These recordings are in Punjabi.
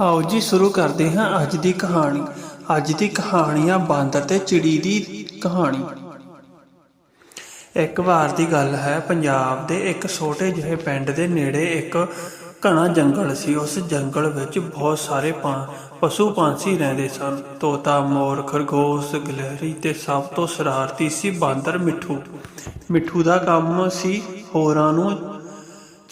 ਆਓ ਜੀ, ਸ਼ੁਰੂ ਕਰਦੇ ਹਾਂ ਅੱਜ ਦੀ ਕਹਾਣੀ। ਅੱਜ ਦੀ ਕਹਾਣੀ ਆ ਬਾਂਦਰ ਤੇ ਚਿੜੀ ਦੀ ਕਹਾਣੀ। ਇੱਕ ਵਾਰ ਦੀ ਗੱਲ ਹੈ, ਪੰਜਾਬ ਦੇ ਇੱਕ ਛੋਟੇ ਜਿਹੇ ਪਿੰਡ ਦੇ ਨੇੜੇ ਇੱਕ ਘਣਾ ਜੰਗਲ ਸੀ। ਉਸ ਜੰਗਲ ਵਿੱਚ ਬਹੁਤ ਸਾਰੇ ਪਾ- ਪਸ਼ੂ ਪੰਛੀ ਰਹਿੰਦੇ ਸਨ। ਤੋਤਾ, ਮੋਰ, ਖਰਗੋਸ਼, ਗਲਹਿਰੀ ਤੇ ਸਭ ਤੋਂ ਸ਼ਰਾਰਤੀ ਸੀ ਬਾਂਦਰ ਮਿੱਠੂ। ਮਿੱਠੂ ਦਾ ਕੰਮ ਸੀ ਹੋਰਾਂ ਨੂੰ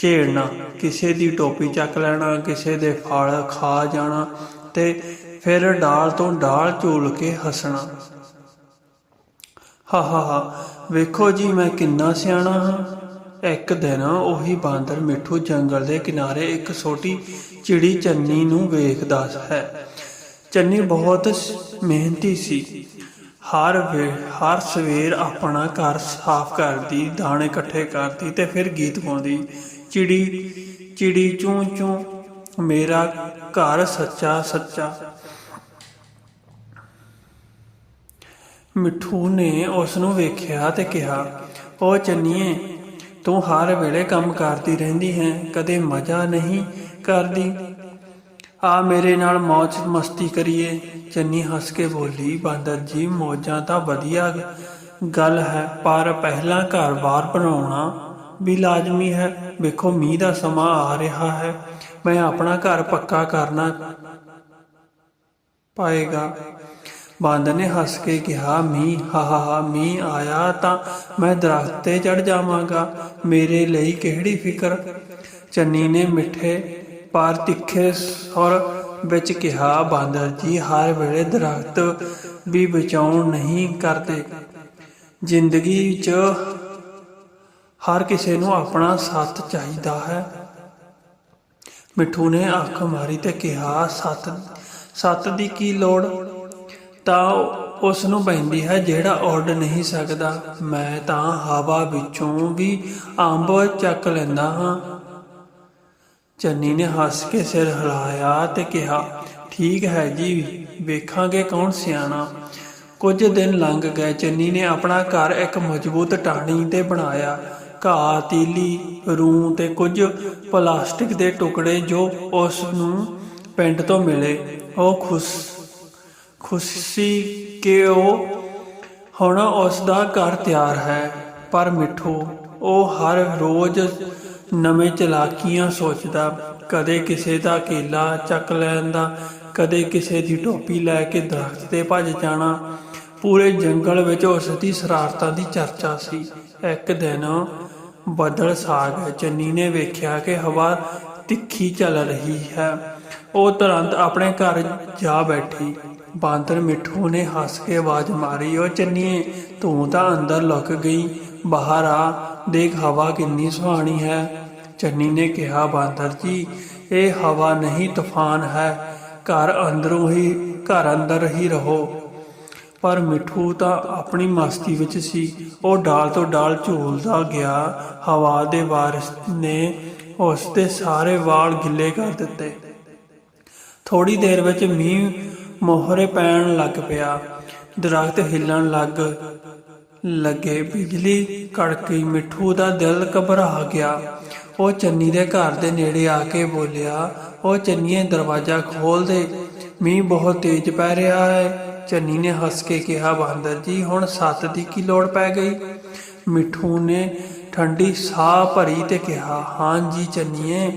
ਝੇੜਨਾ, ਕਿਸੇ ਦੀ ਟੋਪੀ ਚੱਕ ਲੈਣਾ, ਕਿਸੇ ਦੇ ਫਲ ਖਾ ਜਾਣਾ ਤੇ ਫਿਰ ਡਾਲ ਤੋਂ ਡਾਲ ਝੂਲ ਕੇ ਹੱਸਣਾ। ਹਾ ਹਾ ਹਾ, ਵੇਖੋ ਜੀ ਮੈਂ ਕਿੰਨਾ ਸਿਆਣਾ ਹਾਂ। ਇੱਕ ਦਿਨ ਉਹੀ ਬਾਂਦਰ ਮਿੱਠੂ ਜੰਗਲ ਦੇ ਕਿਨਾਰੇ ਇੱਕ ਛੋਟੀ ਚਿੜੀ ਚੰਨੀ ਨੂੰ ਵੇਖਦਾ ਹੈ। ਚੰਨੀ ਬਹੁਤ ਮਿਹਨਤੀ ਸੀ। ਹਰ ਵੇ, ਹਰ ਸਵੇਰ ਆਪਣਾ ਘਰ ਸਾਫ਼ ਕਰਦੀ, ਦਾਣੇ ਇਕੱਠੇ ਕਰਦੀ ਤੇ ਫਿਰ ਗੀਤ ਗਾਉਂਦੀ। ਚਿੜੀ ਚਿੜੀ ਚੂੰ ਚੂੰ, ਮੇਰਾ ਘਰ ਸੱਚਾ ਸੱਚਾ। ਮਿੱਠੂ ਨੇ ਉਸ ਨੂੰ ਵੇਖਿਆ ਤੇ ਕਿਹਾ ਉਹ ਚੰਨੀਏ, ਤੂੰ ਹਰ ਵੇਲੇ ਕੰਮ ਕਰਦੀ ਰਹਿੰਦੀ ਹੈ, ਕਦੇ ਮਜ਼ਾ ਨਹੀਂ ਕਰਦੀ। ਆ ਮੇਰੇ ਨਾਲ ਮौज ਮਸਤੀ ਕਰੀਏ। ਚੰਨੀ ਹੱਸ ਕੇ ਬੋਲੀ, ਬਾਂਦਰ ਜੀ, ਮੌਜਾਂ ਤਾਂ ਵਧੀਆ ਗੱਲ ਹੈ, ਪਰ ਪਹਿਲਾਂ ਘਰ-ਬਾਰ ਬਣਾਉਣਾ ਵੀ ਲਾਜ਼ਮੀ ਹੈ। ਵੇਖੋ, ਮੀਂਹ ਦਾ ਸਮਾਂ ਆ ਰਿਹਾ ਹੈ। ਮੈਂ ਆਪਣਾ ਘਰ ਪੱਕਾ ਕਰਨਾ ਪਾਏਗਾ। ਬਾਂਦਰ ਨੇ ਹੱਸ ਕੇ ਕਿਹਾ, ਮੀਂਹ, ਹਾ ਹਾ ਹਾ, ਮੀਂਹ ਆਇਆ ਤਾਂ ਮੈਂ ਦਰਖਤ ਤੇ ਚੜ ਜਾਵਾਂਗਾ। ਮੇਰੇ ਲਈ ਕਿਹੜੀ ਫਿਕਰ? ਚੰਨੀ ਨੇ ਮਿੱਠੇ ਪਰ ਤਿੱਖੇ ਸੁਰ ਵਿੱਚ ਕਿਹਾ ਬਾਂਦਰ ਜੀ, ਹਰ ਵੇਲੇ ਦਰਖਤ ਵੀ ਬਚਾਉਣ ਨਹੀਂ ਕਰਦੇ। ਜ਼ਿੰਦਗੀ 'ਚ ਹਰ ਕਿਸੇ ਨੂੰ ਆਪਣਾ ਸਾਥ ਚਾਹੀਦਾ ਹੈ। ਮਿੱਠੂ ਨੇ ਅੱਖ ਮਾਰੀ ਤੇ ਕਿਹਾ, ਸੱਤ ਸੱਤ ਦੀ ਕੀ ਲੋੜ? ਤਾਂ ਉਸ ਨੂੰ ਪੈਂਦੀ ਹੈ ਜਿਹੜਾ ਉੱਡ ਨਹੀਂ ਸਕਦਾ। ਮੈਂ ਤਾਂ ਹਵਾ ਵਿੱਚੋਂ ਵੀ ਅੰਬ ਚੱਕ ਲੈਂਦਾ ਹਾਂ। ਚੰਨੀ ਨੇ ਹੱਸ ਕੇ ਸਿਰ ਹਿਲਾਇਆ ਤੇ ਕਿਹਾ, ਠੀਕ ਹੈ ਜੀ, ਵੇਖਾਂਗੇ ਕੌਣ ਸਿਆਣਾ। ਕੁਝ ਦਿਨ ਲੰਘ ਗਏ, ਚੰਨੀ ਨੇ ਆਪਣਾ ਘਰ ਇੱਕ ਮਜ਼ਬੂਤ ਟਾਹਣੀ ਤੇ ਬਣਾਇਆ। ਘਾਹ ਤੀਲੀ ਰੂੰ ਤੇ ਕੁਝ ਪਲਾਸਟਿਕ ਦੇ ਟੁਕੜੇ ਜੋ ਉਸ ਨੂੰ ਪਿੰਡ ਤੋਂ ਮਿਲੇ। ਉਹ ਖੁਸ਼, ਖੁਸ਼ੀ ਕਿ ਉਹ ਹੁਣ ਉਸ ਦਾ ਘਰ ਤਿਆਰ ਹੈ। ਪਰ ਮਿੱਠੂ, ਉਹ ਹਰ ਰੋਜ਼ ਨਵੇਂ ਚਲਾਕੀਆਂ ਸੋਚਦਾ, ਕਦੇ ਕਿਸੇ ਦਾ ਕੇਲਾ ਚੱਕ ਲੈਂਦਾ, ਕਦੇ ਕਿਸੇ ਦੀ ਟੋਪੀ ਲੈ ਕੇ ਦਰਖਤ ਤੇ ਭੱਜ ਜਾਣਾ। ਪੂਰੇ ਜੰਗਲ ਵਿੱਚ ਉਸ ਦੀ ਸ਼ਰਾਰਤਾਂ ਦੀ ਚਰਚਾ ਸੀ। ਇੱਕ ਦਿਨ ਬੱਦਲ ਛਾ ਗਏ ਚੰਨੀ ਨੇ ਵੇਖਿਆ ਕਿ ਹਵਾ ਤਿੱਖੀ ਚੱਲ ਰਹੀ ਹੈ। ਉਹ ਤੁਰੰਤ ਆਪਣੇ ਘਰ ਜਾ ਬੈਠੀ। ਬਾਂਦਰ ਮਿੱਠੂ ਨੇ ਹੱਸ ਕੇ ਆਵਾਜ਼ ਮਾਰੀ ਉਹ ਚੰਨੀਏ ਤੂੰ ਤਾਂ ਅੰਦਰ ਲੁਕ ਗਈ। ਬਾਹਰ ਆ, ਦੇਖ ਹਵਾ ਕਿੰਨੀ ਸੁਹਾਣੀ ਹੈ। ਚੰਨੀ ਨੇ ਕਿਹਾ, ਬਾਂਦਰ ਜੀ, ਇਹ ਹਵਾ ਨਹੀਂ ਤੂਫਾਨ ਹੈ। ਘਰ ਅੰਦਰੋਂ ਹੀ, ਘਰ ਅੰਦਰ ਹੀ ਰਹੋ। ਪਰ ਮਿੱਠੂ ਤਾਂ ਆਪਣੀ ਮਸਤੀ ਵਿੱਚ ਸੀ। ਉਹ ਡਾਲ ਤੋਂ ਡਾਲ ਝੂਲਦਾ ਗਿਆ। ਹਵਾ ਦੇ ਵਾਰਿਸ ਨੇ ਉਸ ਦੇ ਸਾਰੇ ਵਾਲ ਗਿੱਲੇ ਕਰ ਦਿੱਤੇ। ਥੋੜੀ ਦੇਰ ਵਿੱਚ ਮੀਂਹ ਮੋਹਰੇ ਪੈਣ ਲੱਗ ਪਿਆ। ਦਰਖਤ ਹਿੱਲਣ ਲੱਗ ਲੱਗੇ। ਬਿਜਲੀ ਕੜਕੀ ਮਿੱਠੂ ਦਾ ਦਿਲ ਘਬਰਾ ਗਿਆ। ਉਹ ਚੰਨੀ ਦੇ ਘਰ ਦੇ ਨੇੜੇ ਆ ਕੇ ਬੋਲਿਆ, ਉਹ ਚੰਨੀਏ, ਦਰਵਾਜ਼ਾ ਖੋਲ ਦੇ। ਮੀਂਹ ਬਹੁਤ ਤੇਜ਼ ਪੈ ਰਿਹਾ ਹੈ। ਚੰਨੀ ਨੇ ਹੱਸ ਕੇ ਕਿਹਾ ਬਾਂਦਰ ਜੀ, ਹੁਣ ਸੱਤ ਦੀ ਕੀ ਲੋੜ ਪੈ ਗਈ? ਮਿੱਠੂ ਨੇ ਠੰਡੀ ਸਾਹ ਭਰੀ ਤੇ ਕਿਹਾ, ਹਾਂ ਜੀ ਚੰਨੀਏ,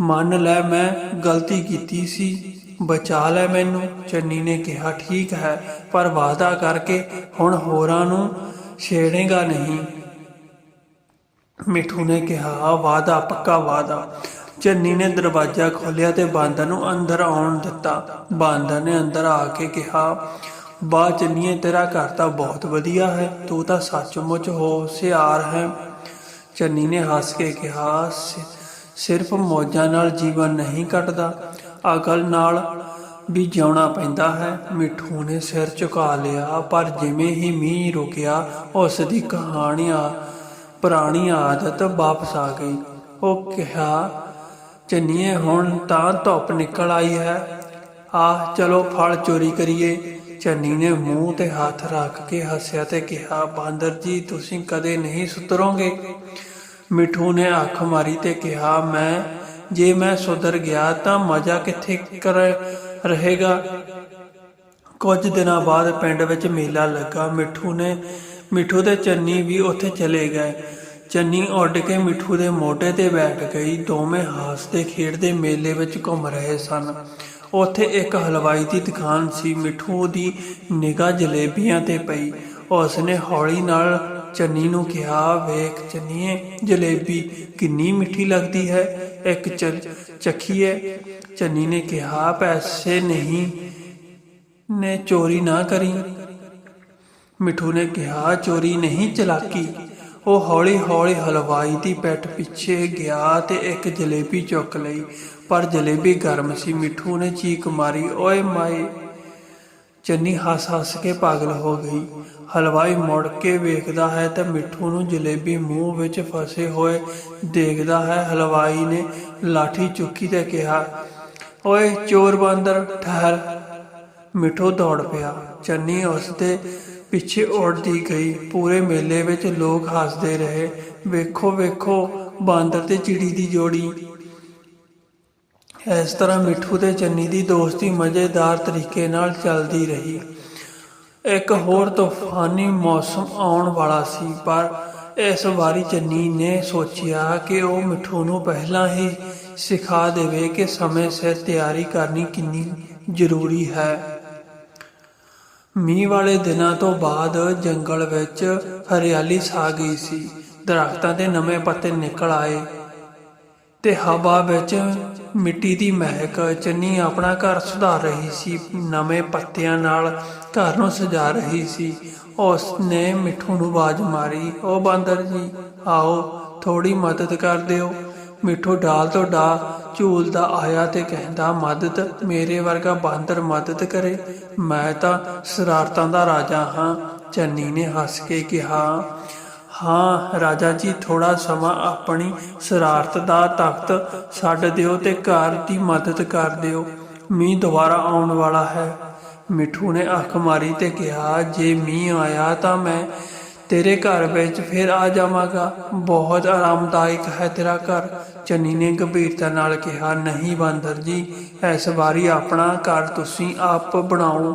ਮੰਨ ਲੈ ਮੈਂ ਗਲਤੀ ਕੀਤੀ ਸੀ, ਬਚਾ ਲੈ ਮੈਨੂੰ। ਚੰਨੀ ਨੇ ਕਿਹਾ, ਠੀਕ ਹੈ, ਪਰ ਵਾਅਦਾ ਕਰਕੇ ਹੁਣ ਹੋਰਾਂ ਨੂੰ ਛੇੜੇਗਾ ਨਹੀਂ। ਮਿੱਠੂ ਨੇ ਕਿਹਾ ਵਾਅਦਾ, ਪੱਕਾ ਵਾਅਦਾ। ਚੰਨੀ ਨੇ ਦਰਵਾਜ਼ਾ ਖੋਲ੍ਹਿਆ ਤੇ ਬਾਂਦਰ ਨੂੰ ਅੰਦਰ ਆਉਣ ਦਿੱਤਾ। ਬਾਂਦਰ ਨੇ ਅੰਦਰ ਆ ਕੇ ਕਿਹਾ ਬਾ ਚੰਨੀਏ, ਤੇਰਾ ਘਰ ਤਾਂ ਬਹੁਤ ਵਧੀਆ ਹੈ। ਤੂੰ ਤਾਂ ਸੱਚਮੁੱਚ ਹੋਸ਼ਿਆਰ ਹੈ। ਚੰਨੀ ਨੇ ਹੱਸ ਕੇ ਕਿਹਾ ਸਿਰਫ ਮੌਜਾਂ ਨਾਲ ਜੀਵਨ ਨਹੀਂ ਕੱਟਦਾ। ਅਕਲ ਨਾਲ ਵੀ ਜਿਉਣਾ ਪੈਂਦਾ ਹੈ। ਮਿੱਠੂ ਨੇ ਸਿਰ ਝੁਕਾ ਲਿਆ, ਪਰ ਜਿਵੇਂ ਹੀ ਮੀਂਹ ਰੁਕਿਆ, ਉਸ ਦੀ ਕਹਾਣੀਆਂ, ਪੁਰਾਣੀ ਆਦਤ ਵਾਪਸ ਆ ਗਈ। ਉਹ ਕਿਹਾ ਚੰਨੀਏ ਹੁਣ ਤਾਂ ਧੁੱਪ ਨਿਕਲ ਆਈ ਹੈ। ਆ ਚਲੋ ਫਲ ਚੋਰੀ ਕਰੀਏ। ਚੰਨੀ ਨੇ ਮੂੰਹ ਤੇ ਹੱਥ ਰੱਖ ਕੇ ਹੱਸਿਆ ਤੇ ਕਿਹਾ, ਬਾਂਦਰ ਜੀ, ਤੁਸੀਂ ਕਦੇ ਨਹੀਂ ਸੁਧਰੋਗੇ ਮਿੱਠੂ ਨੇ ਅੱਖ ਮਾਰੀ ਤੇ ਕਿਹਾ, ਮੈਂ, ਜੇ ਮੈਂ ਸੁਧਰ ਗਿਆ ਤਾਂ ਮਜ਼ਾ ਕਿੱਥੇ ਕਰ ਰਹੇਗਾ? ਕੁਝ ਦਿਨਾਂ ਬਾਅਦ ਪਿੰਡ ਵਿੱਚ ਮੇਲਾ ਲੱਗਾ। ਮਿੱਠੂ ਨੇ, ਮਿੱਠੂ ਤੇ ਚੰਨੀ ਵੀ ਉੱਥੇ ਚਲੇ ਗਏ। ਚੰਨੀ ਉੱਡ ਕੇ ਮਿੱਠੂ ਦੇ ਮੋਢੇ ਤੇ ਬੈਠ ਗਈ। ਦੋਵੇਂ ਹੱਸਦੇ ਖੇਡਦੇ ਮੇਲੇ ਵਿੱਚ ਘੁੰਮ ਰਹੇ ਸਨ। ਉੱਥੇ ਇੱਕ ਹਲਵਾਈ ਦੀ ਦੁਕਾਨ ਸੀ। ਮਿੱਠੂ ਦੀ ਨਿਗਾਹ ਜਲੇਬੀਆਂ ਤੇ ਪਈ। ਉਸਨੇ ਹੌਲੀ ਨਾਲ ਚੰਨੀ ਨੂੰ ਕਿਹਾ, ਵੇਖ ਚੰਨੀਏ, ਜਲੇਬੀ ਕਿੰਨੀ ਮਿੱਠੀ ਲੱਗਦੀ ਹੈ। ਇੱਕ ਚ- ਚੱਖੀਏ। ਚੰਨੀ ਨੇ ਕਿਹਾ, ਪੈਸੇ ਨਹੀਂ, ਨੇ ਚੋਰੀ ਨਾ ਕਰੀ। ਮਿੱਠੂ ਨੇ ਕਿਹਾ, ਚੋਰੀ ਨਹੀਂ ਚਲਾਕੀ। ਉਹ ਹੌਲੀ ਹੌਲੀ ਹਲਵਾਈ ਦੀ ਪਿੱਠ ਪਿੱਛੇ ਗਿਆ ਤੇ ਇੱਕ ਜਲੇਬੀ ਚੁੱਕ ਲਈ, ਪਰ ਜਲੇਬੀ ਗਰਮ ਸੀ। ਮਿੱਠੂ ਨੇ ਚੀਕ ਮਾਰੀ, ਓਏ ਮਾਏ! ਚੰਨੀ ਹੱਸ ਹੱਸ ਕੇ ਪਾਗਲ ਹੋ ਗਈ। ਹਲਵਾਈ ਮੁੜ ਕੇ ਵੇਖਦਾ ਹੈ ਤਾਂ ਮਿੱਠੂ ਨੂੰ ਜਲੇਬੀ ਮੂੰਹ ਵਿੱਚ ਫਸੇ ਹੋਏ ਦੇਖਦਾ ਹੈ। ਹਲਵਾਈ ਨੇ ਲਾਠੀ ਚੁੱਕੀ ਤੇ ਕਿਹਾ, ਓਏ ਚੋਰ ਬਾਂਦਰ, ਠਹਿਰ। ਮਿੱਠੂ ਦੌੜ ਪਿਆ। ਚੰਨੀ ਉਸ ਦੇ ਪਿੱਛੇ ਉੜਦੀ ਗਈ। ਪੂਰੇ ਮੇਲੇ ਵਿੱਚ ਲੋਕ ਹੱਸਦੇ ਰਹੇ। ਵੇਖੋ ਵੇਖੋ, ਬਾਂਦਰ ਤੇ ਚਿੜੀ ਦੀ ਜੋੜੀ। ਇਸ ਤਰ੍ਹਾਂ ਮਿੱਠੂ ਤੇ ਚੰਨੀ ਦੀ ਦੋਸਤੀ ਮਜ਼ੇਦਾਰ ਤਰੀਕੇ ਨਾਲ ਚੱਲਦੀ ਰਹੀ। ਇੱਕ ਹੋਰ ਤੂਫਾਨੀ ਮੌਸਮ ਆਉਣ ਵਾਲਾ ਸੀ, ਪਰ ਇਸ ਵਾਰੀ ਚੰਨੀ ਨੇ ਸੋਚਿਆ ਕਿ ਉਹ ਮਿੱਠੂ ਨੂੰ ਪਹਿਲਾਂ ਹੀ ਸਿਖਾ ਦੇਵੇ ਕਿ ਸਮੇਂ ਸਿਰ ਤਿਆਰੀ ਕਰਨੀ ਕਿੰਨੀ ਜ਼ਰੂਰੀ ਹੈ। ਮੀਂਹ ਵਾਲੇ ਦਿਨਾਂ ਤੋਂ ਬਾਅਦ ਜੰਗਲ ਵਿੱਚ ਹਰਿਆਲੀ ਛਾ ਗਈ ਸੀ। ਦਰਖਤਾਂ ਦੇ ਨਵੇਂ ਪੱਤੇ ਨਿਕਲ ਆਏ ਤੇ ਹਵਾ ਵਿੱਚ ਮਿੱਟੀ ਦੀ ਮਹਿਕ ਚੰਨੀ ਆਪਣਾ ਘਰ ਸੁਧਾਰ ਰਹੀ ਸੀ। ਨਵੇਂ ਪੱਤਿਆਂ ਨਾਲ ਘਰ ਨੂੰ ਸਜਾ ਰਹੀ ਸੀ। ਉਸ ਨੇ ਮਿੱਠੂ ਨੂੰ ਆਵਾਜ਼ ਮਾਰੀ ਉਹ ਬਾਂਦਰ ਜੀ, ਆਓ ਥੋੜੀ ਮਦਦ ਕਰ ਦਿਓ। ਮਿੱਠੂ ਡਾਲ ਤੋਂ ਡਾ ਝੂਲਦਾ ਆਇਆ ਤੇ ਕਹਿੰਦਾ, ਮਦਦ, ਮੇਰੇ ਵਰਗਾ ਬਾਂਦਰ ਮਦਦ ਕਰੇ। ਮੈਂ ਤਾਂ ਸ਼ਰਾਰਤਾਂ ਦਾ ਰਾਜਾ ਹਾਂ। ਚੰਨੀ ਨੇ ਹੱਸ ਕੇ ਕਿਹਾ, ਹਾਂ, ਰਾਜਾ ਜੀ ਥੋੜਾ ਸਮਾਂ ਆਪਣੀ ਸ਼ਰਾਰਤ ਦਾ ਤਖਤ ਛੱਡ ਦਿਓ ਤੇ ਘਰ ਦੀ ਮਦਦ ਕਰ ਦਿਓ। ਮੀਂਹ ਦੁਬਾਰਾ ਆਉਣ ਵਾਲਾ ਹੈ। ਮਿੱਠੂ ਨੇ ਅੱਖ ਮਾਰੀ ਤੇ ਕਿਹਾ, ਜੇ ਮੀਂਹ ਆਇਆ ਤਾਂ ਮੈਂ ਤੇਰੇ ਘਰ ਵਿੱਚ ਫਿਰ ਆ ਜਾਵਾਂਗਾ। ਬਹੁਤ ਆਰਾਮਦਾਇਕ ਹੈ ਤੇਰਾ ਘਰ। ਚੰਨੀ ਨੇ ਗੰਭੀਰਤਾ ਨਾਲ ਕਿਹਾ, ਨਹੀਂ ਬਾਂਦਰ ਜੀ, ਇਸ ਵਾਰੀ ਆਪਣਾ ਘਰ ਤੁਸੀਂ ਆਪ ਬਣਾਓ।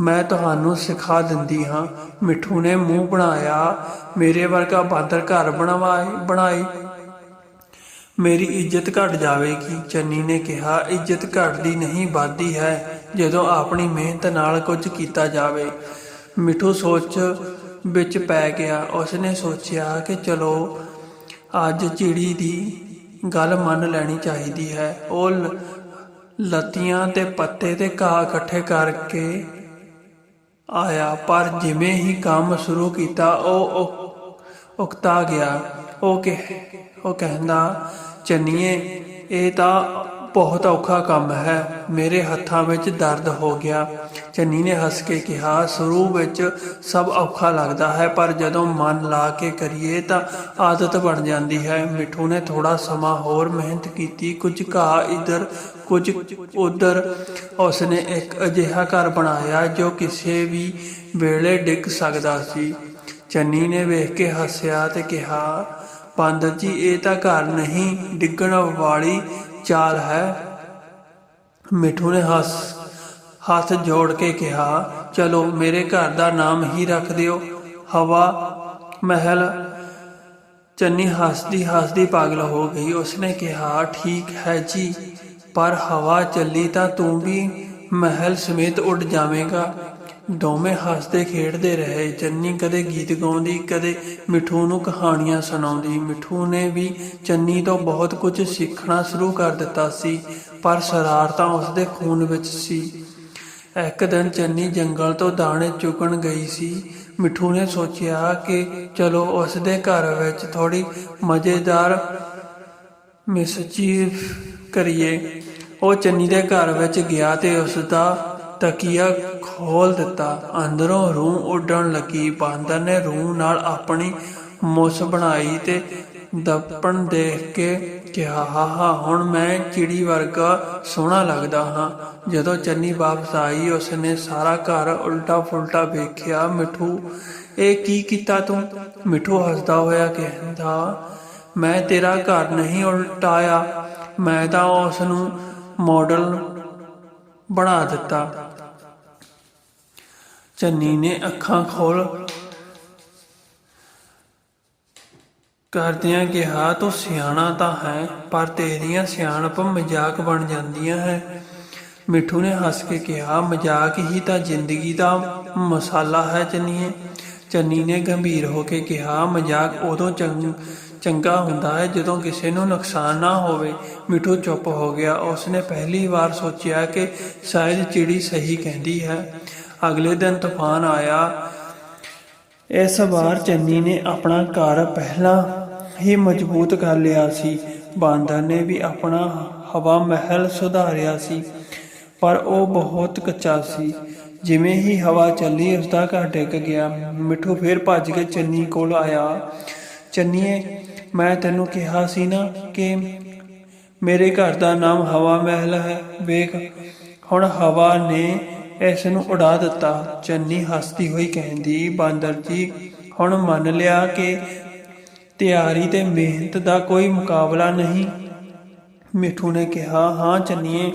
ਮੈਂ ਤੁਹਾਨੂੰ ਸਿਖਾ ਦਿੰਦੀ ਹਾਂ ਮਿੱਠੂ ਨੇ ਮੂੰਹ ਬਣਾਇਆ, ਮੇਰੇ ਵਰਗਾ ਬਾਂਦਰ ਘਰ ਬਣਵਾਏ ਬਣਾਈ ਮੇਰੀ ਇੱਜ਼ਤ ਘਟ ਜਾਵੇਗੀ ਚੰਨੀ ਨੇ ਕਿਹਾ, ਇੱਜ਼ਤ ਘਟਦੀ ਨਹੀਂ, ਵੱਧਦੀ ਹੈ। ਜਦੋਂ ਆਪਣੀ ਮਿਹਨਤ ਨਾਲ ਕੁਝ ਕੀਤਾ ਜਾਵੇ ਮਿੱਠੂ ਸੋਚ ਵਿੱਚ ਪੈ ਗਿਆ। ਉਸਨੇ ਸੋਚਿਆ ਕਿ ਚਲੋ, ਅੱਜ ਚਿੜੀ ਦੀ ਗੱਲ ਮੰਨ ਲੈਣੀ ਚਾਹੀਦੀ ਹੈ। ਉਹ ਲ- ਲਤੀਆਂ ਤੇ ਪੱਤੇ ਤੇ ਘਾਹ ਇਕੱਠੇ ਕਰਕੇ ਆਇਆ, ਪਰ ਜਿਵੇਂ ਹੀ ਕੰਮ ਸ਼ੁਰੂ ਕੀਤਾ, ਉਹ ਉਕਤਾ ਗਿਆ। ਉਹ ਕਿ ਉਹ ਕਹਿੰਦਾ, ਚੰਨੀਏ, ਇਹ ਤਾਂ ਬਹੁਤ ਔਖਾ ਕੰਮ ਹੈ। ਮੇਰੇ ਹੱਥਾਂ ਵਿੱਚ ਦਰਦ ਹੋ ਗਿਆ। ਚੰਨੀ ਨੇ ਹੱਸ ਕੇ ਕਿਹਾ, ਸ਼ੁਰੂ ਵਿੱਚ ਸਭ ਔਖਾ ਲੱਗਦਾ ਹੈ, ਪਰ ਜਦੋਂ ਮਨ ਲਾ ਕੇ ਕਰੀਏ ਤਾਂ ਆਦਤ ਬਣ ਜਾਂਦੀ ਹੈ। ਮਿੱਠੂ ਨੇ ਥੋੜਾ ਸਮਾਂ ਹੋਰ ਮਿਹਨਤ ਕੀਤੀ। ਕੁਝ ਘਾਹ ਇਧਰ, ਕੁਝ ਉਧਰ, ਉਸਨੇ ਇੱਕ ਅਜਿਹਾ ਘਰ ਬਣਾਇਆ ਜੋ ਕਿਸੇ ਵੀ ਵੇਲੇ ਡਿੱਗ ਸਕਦਾ ਸੀ। ਚੰਨੀ ਨੇ ਵੇਖ ਕੇ ਹੱਸਿਆ ਤੇ ਕਿਹਾ, ਬਾਂਦਰ ਜੀ, ਇਹ ਤਾਂ ਘਰ ਨਹੀਂ, ਡਿੱਗਣ ਵਾਲੀ ਚਾਲ ਹੈ। ਮਿੱਠੂ ਨੇ ਹੱਸ, ਹੱਥ ਜੋੜ ਕੇ ਕਿਹਾ, ਚਲੋ, ਮੇਰੇ ਘਰ ਦਾ ਨਾਮ ਹੀ ਰੱਖ ਦਿਓ। ਹਵਾ, ਮਹਿਲ, ਚੰਨੀ ਹੱਸਦੀ ਹੱਸਦੀ ਪਾਗਲ ਹੋ ਗਈ। ਉਸਨੇ ਕਿਹਾ, ਠੀਕ ਹੈ ਜੀ, ਪਰ ਹਵਾ ਚੱਲੀ ਤਾਂ ਤੂੰ ਵੀ ਮਹਿਲ ਸਮੇਤ ਉੱਡ ਜਾਵੇਂਗਾ। ਦੋਵੇਂ ਹੱਸਦੇ ਖੇਡਦੇ ਰਹੇ। ਚੰਨੀ ਕਦੇ ਗੀਤ ਗਾਉਂਦੀ, ਕਦੇ ਮਿੱਠੂ ਨੂੰ ਕਹਾਣੀਆਂ ਸੁਣਾਉਂਦੀ। ਮਿੱਠੂ ਨੇ ਵੀ ਚੰਨੀ ਤੋਂ ਬਹੁਤ ਕੁਝ ਸਿੱਖਣਾ ਸ਼ੁਰੂ ਕਰ ਦਿੱਤਾ ਸੀ, ਪਰ ਸ਼ਰਾਰਤਾਂ ਉਸਦੇ ਖੂਨ ਵਿੱਚ ਸੀ। ਇੱਕ ਦਿਨ ਚੰਨੀ ਜੰਗਲ ਤੋਂ ਦਾਣੇ ਚੁਗਣ ਗਈ ਸੀ। ਮਿੱਠੂ ਨੇ ਸੋਚਿਆ ਕਿ ਚਲੋ ਉਸਦੇ ਘਰ ਵਿੱਚ ਥੋੜੀ ਮਜ਼ੇਦਾਰ ਮਿਸਚੀਵ ਕਰੀਏ। ਉਹ ਚੰਨੀ ਦੇ ਘਰ ਵਿੱਚ ਗਿਆ ਤੇ ਉਸ ਦਾ ਤਕੀਆ ਖੋਲ ਦਿੱਤਾ। ਅੰਦਰੋਂ ਰੂਹ ਉੱਡਣ ਲੱਗੀ। ਬਾਂਦਰ ਨੇ ਰੂਹ ਨਾਲ ਆਪਣੀ ਮੁੱਛ ਬਣਾਈ ਤੇ ਦਪਣ ਦੇਖ ਕੇ ਕਿਹਾ ਹਾ ਹਾ ਹੁਣ ਮੈਂ ਚਿੜੀ ਵਰਗਾ ਸੋਹਣਾ ਲੱਗਦਾ ਹਾਂ। ਜਦੋਂ ਚੰਨੀ ਵਾਪਸ ਆਈ, ਉਸਨੇ ਸਾਰਾ ਘਰ ਉਲਟਾ ਫੁਲਟਾ ਵੇਖਿਆ। ਮਿੱਠੂ, ਇਹ ਕੀ ਕੀਤਾ ਤੂੰ? ਮਿੱਠੂ ਹੱਸਦਾ ਹੋਇਆ ਕਹਿੰਦਾ, ਮੈਂ ਤੇਰਾ ਘਰ ਨਹੀਂ ਉਲਟਾਇਆ। ਮੈਂ ਤਾਂ ਉਸ ਨੂੰ ਮਾਡਲ ਬਣਾ ਦਿੱਤਾ। ਚੰਨੀ ਨੇ ਅੱਖਾਂ ਖੋਲ ਕਰਦਿਆਂ ਕਿਹਾ, ਤੂੰ ਸਿਆਣਾ ਤਾਂ ਹੈ, ਪਰ ਤੇਰੀਆਂ ਸਿਆਣਪ ਮਜ਼ਾਕ ਬਣ ਜਾਂਦੀਆਂ ਹੈ। ਮਿੱਠੂ ਨੇ ਹੱਸ ਕੇ ਕਿਹਾ, ਮਜ਼ਾਕ ਹੀ ਤਾਂ ਜ਼ਿੰਦਗੀ ਦਾ ਮਸਾਲਾ ਹੈ ਚੰਨੀਏ ਚੰਨੀ ਨੇ ਗੰਭੀਰ ਹੋ ਕੇ ਕਿਹਾ, ਮਜ਼ਾਕ ਉਦੋਂ ਚੰਗ, ਚੰਗਾ ਹੁੰਦਾ ਹੈ ਜਦੋਂ ਕਿਸੇ ਨੂੰ ਨੁਕਸਾਨ ਨਾ ਹੋਵੇ। ਮਿੱਠੂ ਚੁੱਪ ਹੋ ਗਿਆ। ਉਸਨੇ ਪਹਿਲੀ ਵਾਰ ਸੋਚਿਆ ਕਿ ਸ਼ਾਇਦ ਚਿੜੀ ਸਹੀ ਕਹਿੰਦੀ ਹੈ। ਅਗਲੇ ਦਿਨ ਤੂਫਾਨ ਆਇਆ। ਇਸ ਵਾਰ ਚੰਨੀ ਨੇ ਆਪਣਾ ਘਰ ਪਹਿਲਾਂ ਹੀ ਮਜ਼ਬੂਤ ਕਰ ਲਿਆ ਸੀ। ਬਾਂਦਰ ਨੇ ਵੀ ਆਪਣਾ ਹਵਾ ਮਹਿਲ ਸੁਧਾਰਿਆ ਸੀ, ਪਰ ਉਹ ਬਹੁਤ ਕੱਚਾ ਸੀ। ਜਿਵੇਂ ਹੀ ਹਵਾ ਚੱਲੀ ਉਸ ਦਾ ਘਰ ਡਿੱਗ ਗਿਆ। ਮਿੱਠੂ ਫਿਰ ਭੱਜ ਕੇ ਚੰਨੀ ਕੋਲ ਆਇਆ। ਚੰਨੀਏ, ਮੈਂ ਤੈਨੂੰ ਕਿਹਾ ਸੀ ਨਾ ਕਿ ਮੇਰੇ ਘਰ ਦਾ ਨਾਮ ਹਵਾ ਮਹਿਲ ਹੈ। ਵੇਖ, ਹੁਣ ਹਵਾ ਨੇ ਇਸ ਨੂੰ ਉਡਾ ਦਿੱਤਾ। ਚੰਨੀ ਹੱਸਦੀ ਹੋਈ ਕਹਿੰਦੀ, ਬਾਂਦਰ ਜੀ, ਹੁਣ ਮੰਨ ਲਿਆ ਕਿ ਤਿਆਰੀ ਤੇ ਮਿਹਨਤ ਦਾ ਕੋਈ ਮੁਕਾਬਲਾ ਨਹੀਂ। ਮਿੱਠੂ ਨੇ ਕਿਹਾ, ਹਾਂ ਚੰਨੀਏ,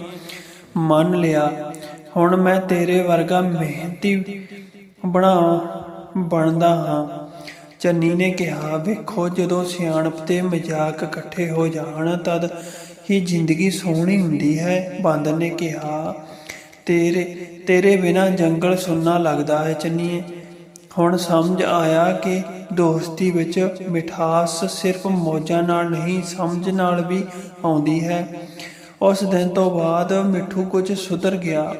ਮੰਨ ਲਿਆ। ਹੁਣ ਮੈਂ ਤੇਰੇ ਵਰਗਾ ਮਿਹਨਤੀ ਬਣਾ, ਬਣਦਾ ਹਾਂ। ਚੰਨੀ ਨੇ ਕਿਹਾ, ਵੇਖੋ, ਜਦੋਂ ਸਿਆਣਪ ਤੇ ਮਜ਼ਾਕ ਇਕੱਠੇ ਹੋ ਜਾਣ, ਤਦ ਹੀ ਜ਼ਿੰਦਗੀ ਸੋਹਣੀ ਹੁੰਦੀ ਹੈ। ਬਾਂਦਰ ਨੇ ਕਿਹਾ ਤੇਰੇ ਤੇਰੇ ਬਿਨਾ ਜੰਗਲ ਸੁੰਨਾ ਲੱਗਦਾ ਹੈ ਚੰਨੀਏ। ਹੁਣ ਸਮਝ ਆਇਆ ਕਿ ਦੋਸਤੀ ਵਿੱਚ ਮਿਠਾਸ ਸਿਰਫ ਮੌਜਾਂ ਨਾਲ ਨਹੀਂ, ਸਮਝ ਨਾਲ ਵੀ ਆਉਂਦੀ ਹੈ। ਉਸ ਦਿਨ ਤੋਂ ਬਾਅਦ ਮਿੱਠੂ ਕੁਝ ਸੁਧਰ ਗਿਆ।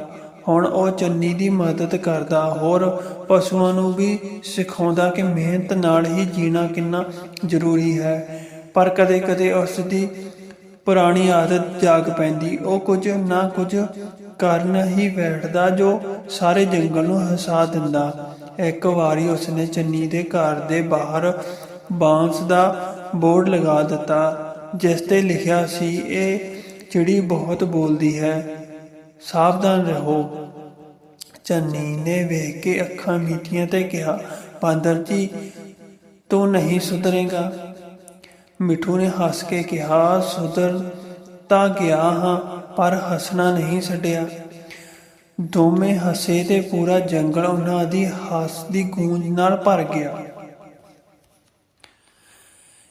ਹੁਣ ਉਹ ਚੰਨੀ ਦੀ ਮਦਦ ਕਰਦਾ, ਹੋਰ ਪਸ਼ੂਆਂ ਨੂੰ ਵੀ ਸਿਖਾਉਂਦਾ ਕਿ ਮਿਹਨਤ ਨਾਲ ਹੀ ਜੀਣਾ ਕਿੰਨਾ ਜ਼ਰੂਰੀ ਹੈ। ਪਰ ਕਦੇ-ਕਦੇ ਉਸ ਦੀ ਪੁਰਾਣੀ ਆਦਤ ਜਾਗ ਪੈਂਦੀ। ਉਹ ਕੁਝ ਨਾ ਕੁਝ ਕਰਨ ਹੀ ਬੈਠਦਾ ਜੋ ਸਾਰੇ ਜੰਗਲ ਨੂੰ ਹਸਾ ਦਿੰਦਾ। ਇੱਕ ਵਾਰੀ ਉਸਨੇ ਚੰਨੀ ਦੇ ਘਰ ਦੇ ਬਾਹਰ ਬਾਂਸ ਦਾ ਬੋਰਡ ਲਗਾ ਦਿੱਤਾ, ਜਿਸ ਤੇ ਲਿਖਿਆ ਸੀ, ਇਹ ਚਿੜੀ ਬਹੁਤ ਬੋਲਦੀ ਹੈ, ਸਾਵਧਾਨ ਰਹੋ। ਚੰਨੀ ਨੇ ਵੇਖ ਕੇ ਅੱਖਾਂ ਮੀਟੀਆਂ ਤੇ ਕਿਹਾ, ਬਾਂਦਰ ਜੀ, ਤੂੰ ਨਹੀਂ ਸੁਧਰੇਗਾ? ਮਿੱਠੂ ਨੇ ਹੱਸ ਕੇ ਕਿਹਾ, ਸੁਧਰ ਤਾਂ ਗਿਆ ਹਾਂ ਪਰ ਹੱਸਣਾ ਨਹੀਂ ਛੱਡਿਆ। ਦੋਵੇਂ ਹੱਸੇ ਤੇ ਪੂਰਾ ਜੰਗਲ ਉਹਨਾਂ ਦੀ ਹੱਸ ਦੀ ਗੂੰਜ ਨਾਲ ਭਰ ਗਿਆ।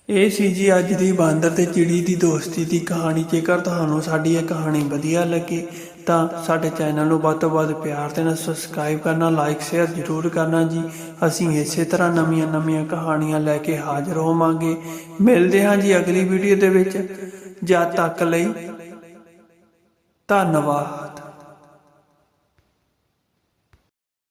ਇਹ ਸੀ ਜੀ ਅੱਜ ਦੀ ਬਾਂਦਰ ਤੇ ਚਿੜੀ ਦੀ ਦੋਸਤੀ ਦੀ ਕਹਾਣੀ। ਜੇਕਰ ਤੁਹਾਨੂੰ ਸਾਡੀ ਇਹ ਕਹਾਣੀ ਵਧੀਆ ਲੱਗੀ ਤਾਂ ਸਾਡੇ ਚੈਨਲ ਨੂੰ ਵੱਧ ਤੋਂ ਵੱਧ ਪਿਆਰ ਤੇ ਨਾਲ ਸਬਸਕ੍ਰਾਈਬ ਕਰਨਾ, ਲਾਈਕ, ਸ਼ੇਅਰ ਜ਼ਰੂਰ ਕਰਨਾ ਜੀ। ਅਸੀਂ ਇਸੇ ਤਰ੍ਹਾਂ ਨਵੀਆਂ ਨਵੀਆਂ ਕਹਾਣੀਆਂ ਲੈ ਕੇ ਹਾਜ਼ਰ ਹੋਵਾਂਗੇ। ਮਿਲਦੇ ਹਾਂ ਜੀ ਅਗਲੀ ਵੀਡੀਓ ਦੇ ਵਿੱਚ। ਜਦ ਤੱਕ ਲਈ ਧੰਨਵਾਦ